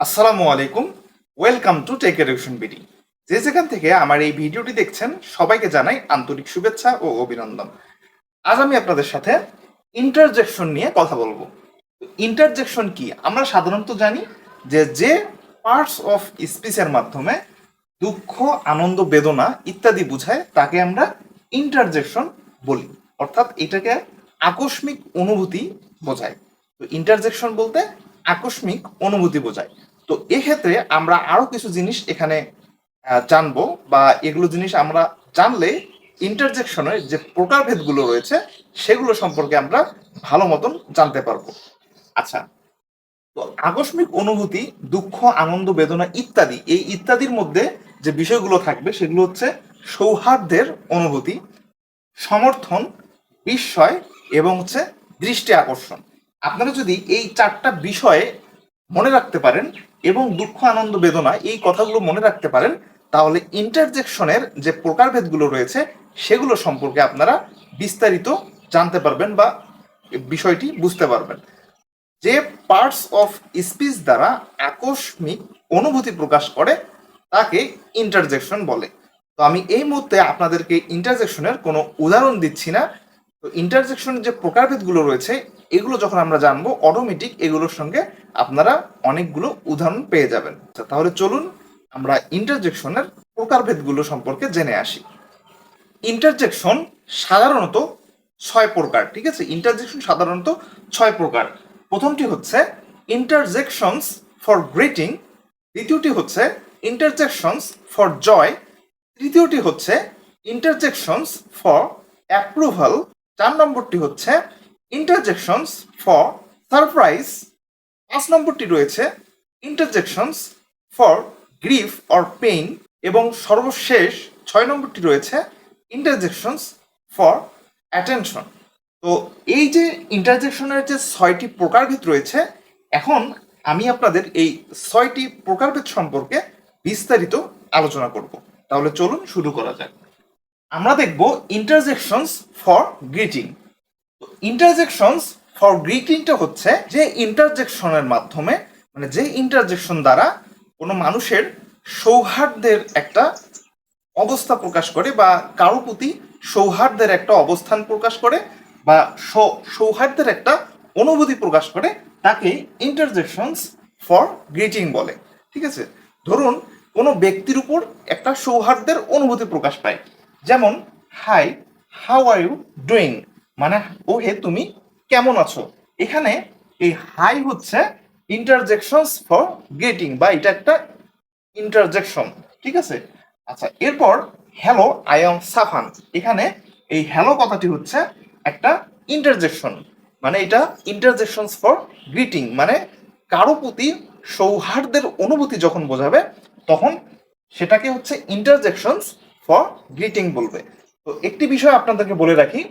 আসসালামু আলাইকুম। Welcome to tech education BD যে যেখান থেকে আমার এই ভিডিওটি দেখছেন, সবাইকে জানাই আন্তরিক শুভেচ্ছা ও অভিনন্দন। আজ আমি আপনাদের সাথে ইন্টারজেকশন নিয়ে কথা বলব। ইন্টারজেকশন কি? আমরা সাধারণত জানি যে যে পার্টস অফ স্পিচের মাধ্যমে দুঃখ, আনন্দ, বেদনা ইত্যাদি বোঝায়, তাকে আমরা ইন্টারজেকশন বলি। অর্থাৎ এটাকে আকস্মিক অনুভূতি বোঝায়। তো ইন্টারজেকশন বলতে আকস্মিক অনুভূতি বোঝায়। তো এক্ষেত্রে আমরা আরও কিছু জিনিস এখানে জানব বা এগুলো জিনিস আমরা জানলে ইন্টারজেকশনের যে প্রকারভেদগুলো রয়েছে, সেগুলো সম্পর্কে আমরা ভালো মতন জানতে পারব। আচ্ছা তো আকস্মিক অনুভূতি, দুঃখ, আনন্দ, বেদনা ইত্যাদি, এই ইত্যাদির মধ্যে যে বিষয়গুলো থাকবে, সেগুলো হচ্ছে সৌহার্দ্যের অনুভূতি, সমর্থন, বিস্ময় এবং হচ্ছে দৃষ্টি আকর্ষণ। আপনারা যদি এই চারটা বিষয়ে মনে রাখতে পারেন এবং দুঃখ, আনন্দ, বেদনা এই কথাগুলো মনে রাখতে পারেন, তাহলে ইন্টারজেকশনের যে প্রকারভেদগুলো রয়েছে, সেগুলো সম্পর্কে আপনারা বিস্তারিত জানতে পারবেন বা বিষয়টি বুঝতে পারবেন। যে পার্টস অফ স্পিচ দ্বারা আকস্মিক অনুভূতি প্রকাশ করে, তাকে ইন্টারজেকশন বলে। তো আমি এই মুহূর্তে আপনাদেরকে ইন্টারজেকশনের কোনো উদাহরণ দিচ্ছি না। তো ইন্টারজেকশনের যে প্রকারভেদগুলো রয়েছে এগুলো যখন আমরা জানব অটোমেটিক এগুলোর সঙ্গে আপনারা অনেকগুলো উদাহরণ পেয়ে যাবেন। আচ্ছা, তাহলে চলুন আমরা ইন্টারজেকশনের প্রকারভেদগুলো সম্পর্কে জেনে আসি। ইন্টারজেকশন সাধারণত ছয় প্রকার ঠিক আছে? ইন্টারজেকশন সাধারণত ছয় প্রকার। প্রথমটি হচ্ছে ইন্টারজেকশনস ফর গ্রিটিং দ্বিতীয়টি হচ্ছে ইন্টারজেকশনস ফর জয় তৃতীয়টি হচ্ছে ইন্টারজেকশনস ফর অ্যাপ্রুভাল চার নম্বরটি হচ্ছে ইন্টারজেকশনস ফর সারপ্রাইজ পাঁচ নম্বরটি রয়েছে interjections for grief or pain এবং সর্বশেষ ছয় নম্বরটি রয়েছে ইন্টারজেকশনস ফর অ্যাটেনশন তো এই যে ইন্টারজেকশনের যে ছয়টি প্রকারভেদ রয়েছে, এখন আমি আপনাদের এই ছয়টি প্রকারভেদ সম্পর্কে বিস্তারিত আলোচনা করব। তাহলে চলুন শুরু করা যাক। আমরা দেখব interjections for greeting interjections for গ্রিটিংটা হচ্ছে যে ইন্টারজেকশনের মাধ্যমে মানে যে ইন্টারজেকশন দ্বারা কোনো মানুষের সৌহার্দ্যের একটা অবস্থা প্রকাশ করে বা কারও প্রতি সৌহার্দ্যের একটা অবস্থান প্রকাশ করে বা সৌহার্দ্যের একটা অনুভূতি প্রকাশ করে, তাকে ইন্টারজেকশনস ফর গ্রিটিং বলে। ঠিক আছে? ধরুন কোনো ব্যক্তির উপর একটা সৌহার্দ্যের অনুভূতি প্রকাশ পায়। যেমন, hi, how are you doing? মানে ও হে, তুমি কেমন আছো? এখানে এই হাই হচ্ছে ইন্টারজেকশনস ফর গেটিং বা এটা একটা ইন্টারজেকশন ঠিক আছে? আচ্ছা এরপর, হ্যালো, আই এম সাফান। এখানে এই হ্যালো কথাটি হচ্ছে একটা ইন্টারজেকশন মানে এটা ইন্টারজেকশনস ফর গ্রিটিং মানে কারও প্রতি সৌহার্দ্যের অনুভূতি যখন বোঝাবে, তখন সেটাকে হচ্ছে ইন্টারজেকশনস ফর গ্রিটিং বলবে। তো একটি বিষয় আপনাদেরকে বলে রাখি,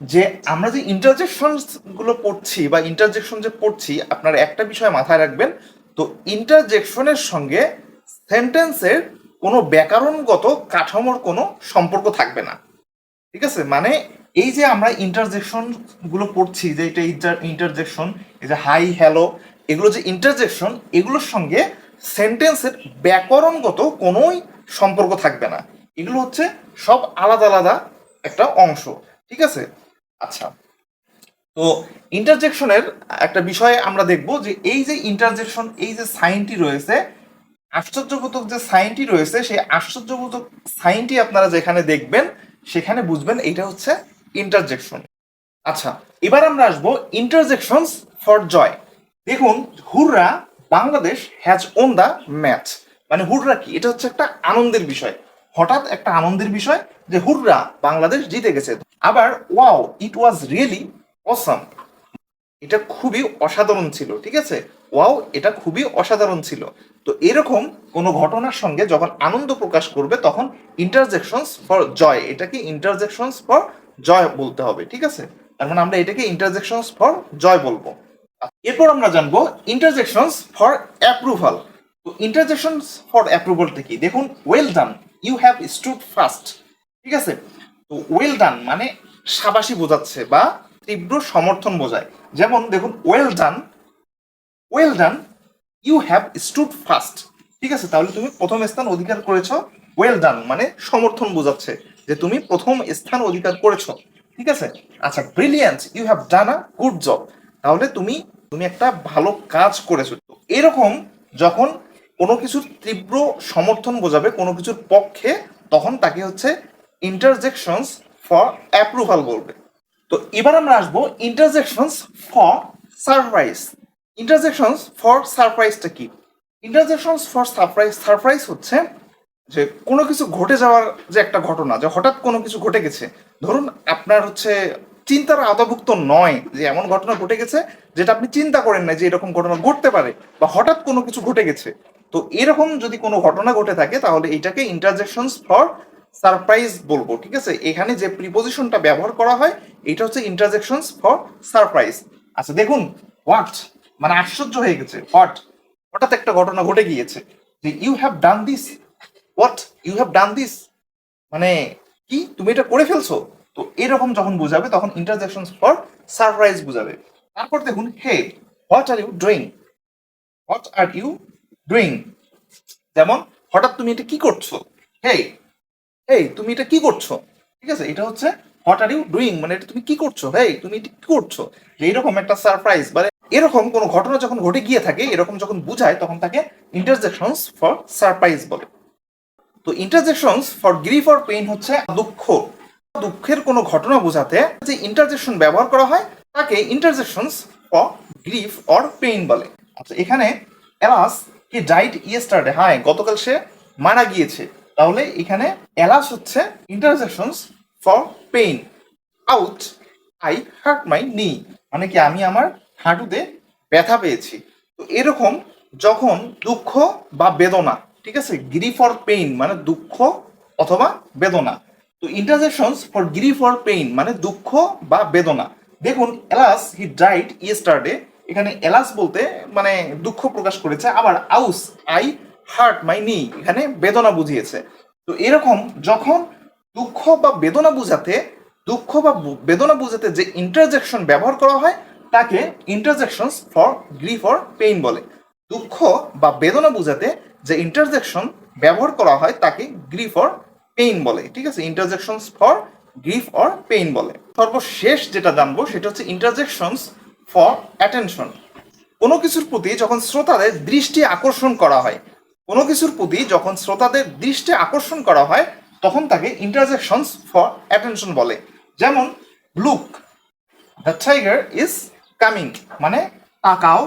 যে আমরা যে ইন্টারজেকশনগুলো পড়ছি বা ইন্টারজেকশন যে পড়ছি, আপনারা একটা বিষয় মাথায় রাখবেন, তো ইন্টারজেকশনের সঙ্গে সেন্টেন্সের কোনো ব্যাকরণগত কাঠামোর কোনো সম্পর্ক থাকবে না। ঠিক আছে? মানে এই যে আমরা ইন্টারজেকশনগুলো পড়ছি, যে এটা ইন্টার ইন্টারজেকশন এই যে হাই হ্যালো এগুলো যে ইন্টারজেকশন এগুলোর সঙ্গে সেন্টেন্সের ব্যাকরণগত কোনোই সম্পর্ক থাকবে না। এগুলো হচ্ছে সব আলাদা আলাদা একটা অংশ। ঠিক আছে? আচ্ছা। তো ইন্টারজেকশনের একটা বিষয়ে আমরা দেখব যে এই যে ইন্টারজেকশন এই যে সাইনটি রয়েছে, আশ্চর্যবোধক যে সাইনটি রয়েছে, সেই আশ্চর্যবোধক সাইনটি আপনারা যেখানে দেখবেন, সেখানে বুঝবেন এটা হচ্ছে ইন্টারজেকশন আচ্ছা এবার আমরা আসব ইন্টারজেকশনস ফর জয় দেখুন, hurrah Bangladesh has won the match মানে হুররা কি? এটা হচ্ছে একটা আনন্দের বিষয়। হঠাৎ একটা আনন্দের বিষয় যে হুররা বাংলাদেশ জিতে গেছে। আবার, wow it was really awesome এটা খুবই অসাধারণ ছিল, ঠিক আছে? ওয়াও, এটা খুবই অসাধারণ ছিল। তো এরকম কোনো ঘটনার সঙ্গে যখন আনন্দ প্রকাশ করবে, তখন ইন্টারজেকশনস ফর জয় এটাকে ইন্টারজেকশনস ফর জয় বলতে হবে, ঠিক আছে? তার মানে আমরা এটাকে ইন্টারজেকশনস ফর জয় বলব। এরপর আমরা জানব ইন্টারজেকশনস ফর অ্যাপ্রুভাল তো ইন্টারজেকশনস ফর অ্যাপ্রুভালটা কি? দেখুন well done you have stood first ঠিক আছে? তো ওয়েল ডান মানে সাবাসী বোঝাচ্ছে বা তীব্র সমর্থন বোঝায়। যেমন দেখুন well done well done you have stood first ঠিক আছে? তাহলে তুমি প্রথম স্থান অধিকার করেছ ওয়েল ডান মানে সমর্থন বোঝাচ্ছে যে তুমি প্রথম স্থান অধিকার করেছ। ঠিক আছে? আচ্ছা brilliance you have done a good job তাহলে তুমি তুমি একটা ভালো কাজ করেছ। তো এরকম যখন কোনো কিছুর তীব্র সমর্থন বোঝাবে, কোনো কিছুর পক্ষে, তখন তাকে হচ্ছে ইন্টারজেকশনস ফর অ্যাপ্রুভাল বলবে। তো এবার আমরা আসব interjections for surprise interjections for সারপ্রাইজটা কি? ইন্টারজেকশনস ফর সারপ্রাইজ সারপ্রাইজ হচ্ছে যে কোনো কিছু ঘটে যাওয়ার যে একটা ঘটনা, যে হঠাৎ কোনো কিছু ঘটে গেছে। ধরুন আপনার হচ্ছে চিন্তার আওতাভুক্ত নয় যে এমন ঘটনা ঘটে গেছে, যেটা আপনি চিন্তা করেন না যে এরকম ঘটনা ঘটতে পারে বা হঠাৎ কোনো কিছু ঘটে গেছে। তো এরকম যদি কোনো ঘটনা ঘটে থাকে, তাহলে এটাকে ইন্টারজেকশনস ফর সারপ্রাইজ বলব, ঠিক আছে? এখানে যে প্রিপোজিশনটা ব্যবহার করা হয়, এটা হচ্ছে ইন্টারজেকশনস ফর সারপ্রাইজ আচ্ছা দেখুন হোয়াট মানে আশ্চর্য হয়ে গেছে। হোয়াট হঠাৎ একটা ঘটনা ঘটে গিয়েছে যে you have done this what you have done this মানে কি? তুমি এটা করে ফেলছো? তো এরকম যখন বুঝাবে, তখন ইন্টারজেকশনস ফর সারপ্রাইজ বুঝাবে। তারপর দেখুন hey what are you doing what are you doing যেমন, হঠাৎ তুমি এটা কি করছ? হে এই তুমি এটা কি করছ? ঠিক আছে, এটা হচ্ছে হোয়াট আর ইউ ডুইং মানে এটা তুমি কি করছ? হেই তুমি এটা কি করছ? যে এরকম একটা সারপ্রাইজ মানে এরকম কোনো ঘটনা যখন ঘটে গিয়ে থাকে, এরকম যখন বুঝায়, তখন তাকে ইন্টারজেকশনস ফর সারপ্রাইজ বলে। তো interjections for grief or pain হচ্ছে দুঃখ। দুঃখের কোনো ঘটনা বোঝাতে যে ইন্টারজেকশন ব্যবহার করা হয়, তাকে interjections for grief or pain বলে। আচ্ছা এখানে এলাস হি ডাইড ইয়েস্টারডে হ্যাঁ গতকাল সে মারা গিয়েছে। তাহলে এখানে এলাস হচ্ছে interjections for pain ouch I hurt my knee মানে কি আমি আমার হাঁটুতে ব্যথা পেয়েছি। তো এরকম যখন দুঃখ বা বেদনা, ঠিক আছে গ্রিফ অর পেইন মানে দুঃখ অথবা বেদনা। তো interjections for grief or pain মানে দুঃখ বা বেদনা। দেখুন এলাস হি ডাইড ইয়েস্টারডে এখানে এলাস বলতে মানে দুঃখ প্রকাশ করেছে, আবার আউস, আই, হার্ট, মাই নি, এখানে বেদনা বুঝিয়েছে। তো এরকম যখন দুঃখ বা বেদনা বুঝাতে, দুঃখ বা বেদনা বুঝাতে যে ইন্টারজেকশন ব্যবহার করা হয়, তাকে interjections for grief or pain বলে। দুঃখ বা বেদনা বুঝাতে যে ইন্টারজেকশন ব্যবহার করা হয়, তাকে গ্রিফ অর পেইন বলে। ঠিক আছে? Interjections for grief or pain বলে। সর্বশেষ যেটা জানব, সেটা হচ্ছে ইন্টারজেকশনস ফর অ্যাটেনশন কোনো কিছুর প্রতি যখন শ্রোতাদের দৃষ্টি আকর্ষণ করা হয়, কোনো কিছুর প্রতি যখন শ্রোতাদের দৃষ্টি আকর্ষণ করা হয়, তখন তাকে ইন্টারজেকশনস ফর অ্যাটেনশন বলে। যেমন look the tiger is coming মানে তাকাও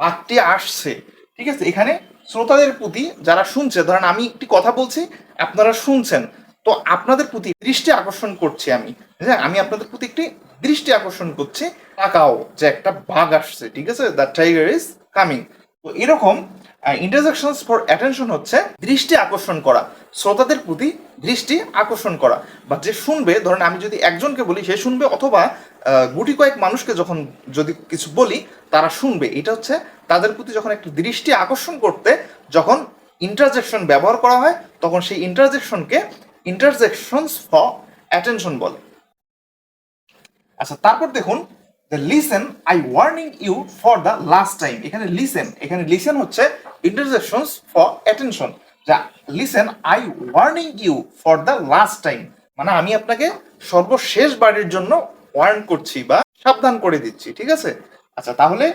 বাঘটি আসছে। ঠিক আছে, এখানে শ্রোতাদের প্রতি যারা শুনছে, ধরেন আমি একটি কথা বলছি, আপনারা শুনছেন, তো আপনাদের প্রতি দৃষ্টি আকর্ষণ করছি আমি। হ্যাঁ আমি আপনাদের প্রতি একটি দৃষ্টি আকর্ষণ করছি, তাকাও যে একটা বাঘ আসছে, ঠিক আছে? দ্য টাইগার ইজ কামিং তো এরকম ইন্টারজেকশনস ফর অ্যাটেনশন হচ্ছে দৃষ্টি আকর্ষণ করা, শ্রোতাদের প্রতি দৃষ্টি আকর্ষণ করা। বা যে শুনবে, ধরেন আমি যদি একজনকে বলি, সে শুনবে অথবা গুটি কয়েক মানুষকে যখন যদি কিছু বলি, তারা শুনবে। এটা হচ্ছে তাদের প্রতি যখন একটি দৃষ্টি আকর্ষণ করতে যখন ইন্টারজেকশন ব্যবহার করা হয়, তখন সেই ইন্টারজেকশনকে ইন্টারজেকশনস ফর অ্যাটেনশন বলে। আচ্ছা তারপর দেখুন the listen I warning you for the last time এখানে লিসেন এখানে লিসেন হচ্ছে ইন্টারজেকশনস ফর অ্যাটেনশন যা listen I warning you for the last time মানে আমি আপনাকে সর্বশেষ বারের জন্য ওয়ার্ন করছি বা সাবধান করে দিচ্ছি, ঠিক আছে? আচ্ছা তাহলে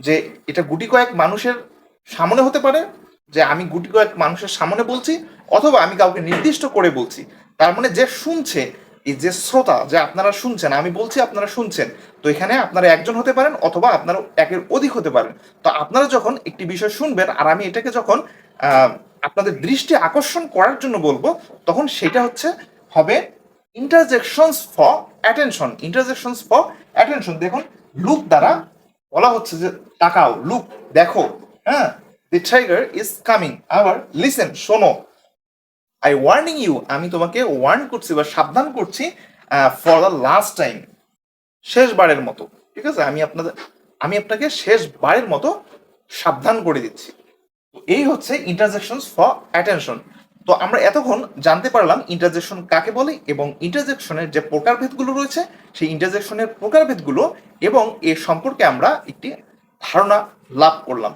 যে এটা গুটি কয়েক মানুষের সামনে হতে পারে, যে আমি গুটি কয়েক মানুষের সামনে বলছি, অথবা আমি কাউকে নির্দিষ্ট করে বলছি, তার মানে যে শুনছে এই যে শ্রোতা যে আপনারা শুনছেন, আমি বলছি আপনারা শুনছেন, তো এখানে আপনারা একজন হতে পারেন অথবা আপনারা একের অধিক হতে পারেন। তো আপনারা যখন একটি বিষয় শুনবেন আর আমি এটাকে যখন আপনাদের দৃষ্টি আকর্ষণ করার জন্য বলব, তখন সেটা হচ্ছে, হবে interjections for attention interjections for attention দেখুন লুক দ্বারা বলা হচ্ছে যে তাকাও লুক দেখো হ্যাঁ? দি টাইগার ইজ কামিং আবার লিসেন শোনো। আই ওয়ার্নিং ইউ আমি তোমাকে ওয়ার্ন করছি বা সাবধান করছি ফর দ্য লাস্ট টাইম শেষবারের মতো, ঠিক আছে? আমি আপনাদের আমি আপনাকে শেষবারের মতো সাবধান করে দিচ্ছি। এই হচ্ছে ইন্টারজেকশনস ফর অ্যাটেনশন তো আমরা এতক্ষণ জানতে পারলাম ইন্টারজেকশন কাকে বলে এবং ইন্টারজেকশনের যে প্রকারভেদগুলো রয়েছে, সেই ইন্টারজেকশনের প্রকারভেদগুলো এবং এ সম্পর্কে আমরা একটি ধারণা লাভ করলাম।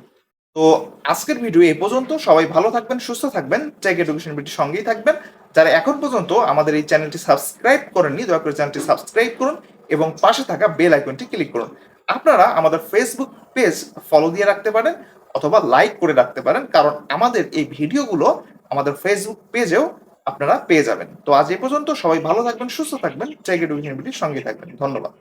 তো আজকের ভিডিও এই পর্যন্ত। সবাই ভালো থাকবেন, সুস্থ থাকবেন টেক এডুকেশন ভিডিওর সঙ্গেই থাকবেন। যারা এখন পর্যন্ত আমাদের এই চ্যানেলটি সাবস্ক্রাইব করেননি, দয়া করে চ্যানেলটি সাবস্ক্রাইব করুন এবং পাশে থাকা বেল আইকনটি ক্লিক করুন। আপনারা আমাদের ফেসবুক পেজ ফলো দিয়ে রাখতে পারেন অথবা লাইক করে রাখতে পারেন, কারণ আমাদের এই ভিডিওগুলো আমাদের ফেসবুক পেজেও আপনারা পেয়ে যাবেন। তো আজ এ পর্যন্ত সবাই ভালো থাকবেন, সুস্থ থাকবেন টেক এডুকেশন ভিডিওর সঙ্গে থাকবেন। ধন্যবাদ।